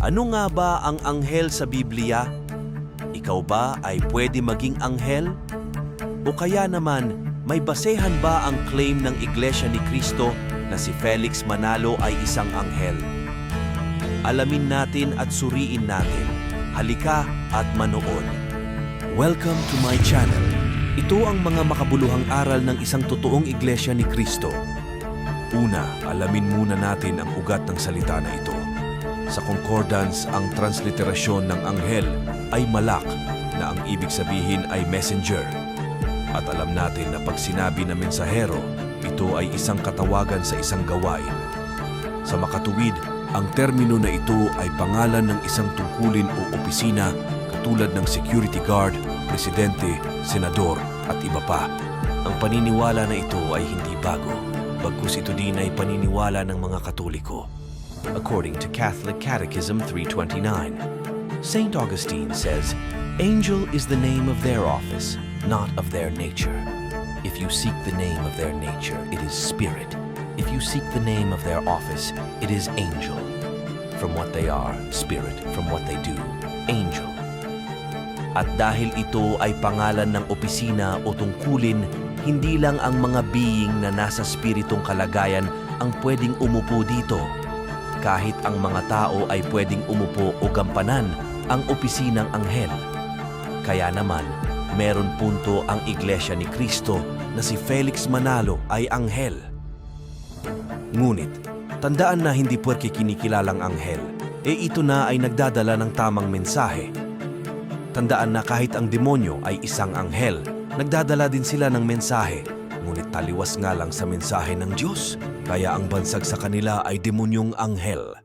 Ano nga ba ang anghel sa Biblia? Ikaw ba ay pwede maging anghel? O kaya naman, may basehan ba ang claim ng Iglesia ni Cristo na si Felix Manalo ay isang anghel? Alamin natin at suriin natin. Halika at manood. Welcome to my channel. Ito ang mga makabuluhang aral ng isang totoong Iglesia ni Cristo. Una, alamin muna natin ang ugat ng salita na ito. Sa concordance, ang transliterasyon ng anghel ay malak na ang ibig sabihin ay messenger. At alam natin na pag sinabi na mensahero, ito ay isang katawagan sa isang gawain. Sa makatuwid, ang termino na ito ay pangalan ng isang tungkulin o opisina katulad ng security guard, presidente, senador at iba pa. Ang paniniwala na ito ay hindi bago, bagkus ito din ay paniniwala ng mga Katoliko. According to Catholic Catechism 329, St. Augustine says, Angel is the name of their office, not of their nature. If you seek the name of their nature, it is spirit. If you seek the name of their office, it is angel. From what they are, spirit. From what they do, angel. At dahil ito ay pangalan ng opisina o tungkulin, hindi lang ang mga being na nasa spiritong kalagayan ang pwedeng umupo dito. Kahit ang mga tao ay pwedeng umupo o gampanan ang opisinang anghel. Kaya naman, meron punto ang Iglesia ni Cristo na si Felix Manalo ay anghel. Ngunit, tandaan na hindi puwerke kinikilalang anghel, e ito na ay nagdadala ng tamang mensahe. Tandaan na kahit ang demonyo ay isang anghel, nagdadala din sila ng mensahe, ngunit taliwas nga lang sa mensahe ng Diyos, kaya ang bansag sa kanila ay demonyong anghel.